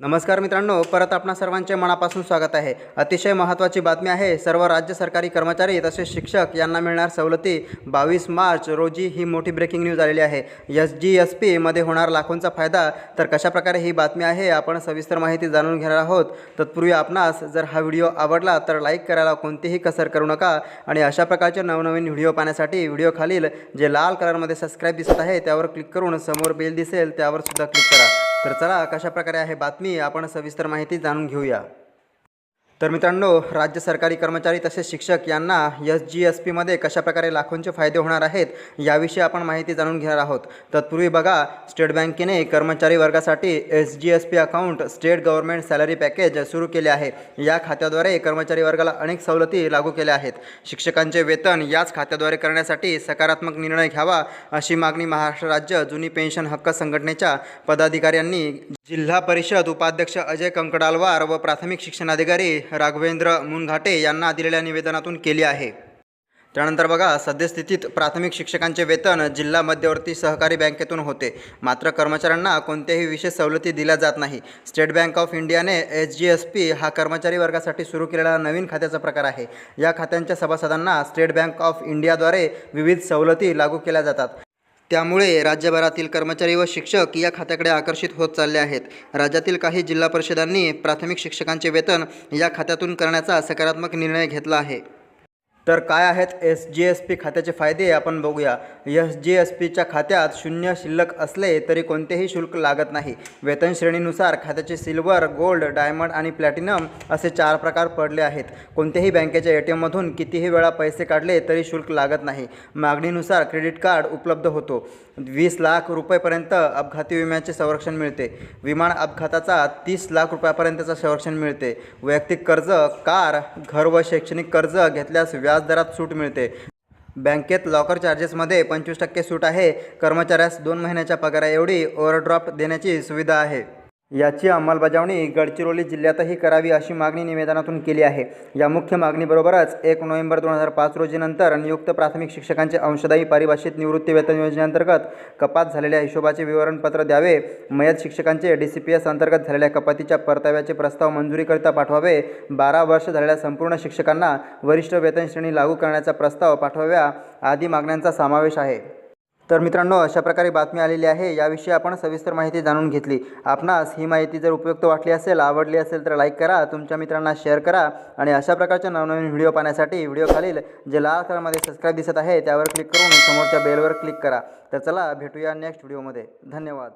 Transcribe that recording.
नमस्कार मित्रांनो परत आपणा सर्वांचे मनापासून स्वागत आहे. अतिशय महत्त्वाची बातमी आहे सर्व राज्य सरकारी कर्मचारी तसेच शिक्षक यांना मिळणार सवलती. बावीस मार्च रोजी ही मोठी ब्रेकिंग न्यूज आलेली आहे. एस जी एस पीमध्ये होणार लाखोंचा फायदा. तर कशाप्रकारे ही बातमी आहे आपण सविस्तर माहिती जाणून घेणार आहोत. तत्पूर्वी आपणास जर हा व्हिडिओ आवडला तर लाईक करायला कोणतीही कसर करू नका. आणि अशा प्रकारचे नवनवीन व्हिडिओ पाहण्यासाठी व्हिडिओ खालील जे लाल कलरमध्ये सबस्क्राईब दिसत आहे त्यावर क्लिक करून समोर बेल दिसेल त्यावर सुद्धा क्लिक करा. तर चला कशा प्रकारे आहे बातमी आपण सविस्तर माहिती जाणून घेऊया. तर मित्रांनो राज्य सरकारी कर्मचारी तसेच शिक्षक यांना एस जी एस पीमध्ये कशाप्रकारे लाखोंचे फायदे होणार आहेत याविषयी आपण माहिती जाणून घेणार आहोत. तत्पूर्वी बघा स्टेट बँकेने कर्मचारी वर्गासाठी S G S P account state government salary package सुरू केले आहे. या खात्याद्वारे कर्मचारी वर्गाला अनेक सवलती लागू केल्या आहेत. शिक्षकांचे वेतन याच खात्याद्वारे करण्यासाठी सकारात्मक निर्णय घ्यावा अशी मागणी महाराष्ट्र राज्य जुनी पेन्शन हक्क संघटनेच्या पदाधिकाऱ्यांनी जिल्हा परिषद उपाध्यक्ष अजय कंकडालवार व प्राथमिक शिक्षणाधिकारी राघवेंद्र मुनघाटे यांना दिलेल्या निवेदनातून केली आहे. त्यानंतर बघा सद्यस्थितीत प्राथमिक शिक्षकांचे वेतन जिल्हा मध्यवर्ती सहकारी बँकेतून होते. मात्र कर्मचाऱ्यांना कोणत्याही विशेष सवलती दिल्या जात नाही. स्टेट बँक ऑफ इंडियाने एच जी एस पी हा कर्मचारी वर्गासाठी सुरू केलेला नवीन खात्याचा प्रकार आहे. या खात्यांच्या सभासदांना स्टेट बँक ऑफ इंडियाद्वारे विविध सवलती लागू केल्या जातात. त्यामुळे राज्यभरातील कर्मचारी व शिक्षक या खात्याकडे आकर्षित होत चालले आहेत. राज्यातील काही जिल्हा परिषदांनी प्राथमिक शिक्षकांचे वेतन या खात्यातून करण्याचा सकारात्मक निर्णय घेतला आहे. तर काय आहेत एस जी एस पी खात्याचे फायदे आपण बघूया. एस जी एस पीच्या खात्यात शून्य शिल्लक असले तरी कोणतेही शुल्क लागत नाही. वेतन श्रेणीनुसार खात्याचे सिल्वर गोल्ड डायमंड आणि प्लॅटिनम असे चार प्रकार पडले आहेत. कोणत्याही बँकेच्या ए टी एममधून कितीही वेळा पैसे काढले तरी शुल्क लागत नाही. मागणीनुसार क्रेडिट कार्ड उपलब्ध होतो. वीस लाख रुपयेपर्यंत अपघाती विम्याचे संरक्षण मिळते. विमान अपघाताचा तीस लाख रुपयापर्यंतचं संरक्षण मिळते. वैयक्तिक कर्ज कार घर व शैक्षणिक कर्ज घेतल्यास व्याज व्याजदरात सूट मिळते. बँकेत लॉकर चार्जेसमध्ये पंचवीस टक्के सूट आहे. कर्मचाऱ्यास दोन महिन्याच्या पगाराएवढी ओव्हरड्राफ्ट देण्याची सुविधा आहे. याची अंमलबजावणी गडचिरोली जिल्ह्यातही करावी अशी मागणी निवेदनातून केली आहे. या मुख्य मागणीबरोबरच एक नोव्हेंबर दोन हजार पाच रोजीनंतर नियुक्त प्राथमिक शिक्षकांचे अंशदायी पारिभाषित निवृत्ती वेतन योजनेअंतर्गत कपात झालेल्या हिशोबाचे विवरणपत्र द्यावे मयत शिक्षकांचे डी सी पी एस अंतर्गत झालेल्या कपातीच्या परताव्याचे प्रस्ताव मंजुरीकरिता पाठवावे बारा वर्ष झालेल्या संपूर्ण शिक्षकांना वरिष्ठ वेतन श्रेणी लागू करण्याचा प्रस्ताव पाठवाव्या आदी मागण्यांचा समावेश आहे. तर मित्रांनो अशा प्रकारे बातमी आलेली आहे. याविषयी आपण सविस्तर माहिती जाणून घेतली. आपणास ही माहिती जर उपयुक्त वाटली असेल आवडली असेल तर लाईक करा तुमच्या मित्रांना शेअर करा आणि अशा प्रकारच्या नवनवीन व्हिडिओ पाहण्यासाठी व्हिडिओ खालील जे लाल कलरमध्ये सबस्क्राईब दिसत आहे त्यावर क्लिक करून समोरच्या बेलवर क्लिक करा. तर चला भेटूया नेक्स्ट व्हिडिओमध्ये धन्यवाद.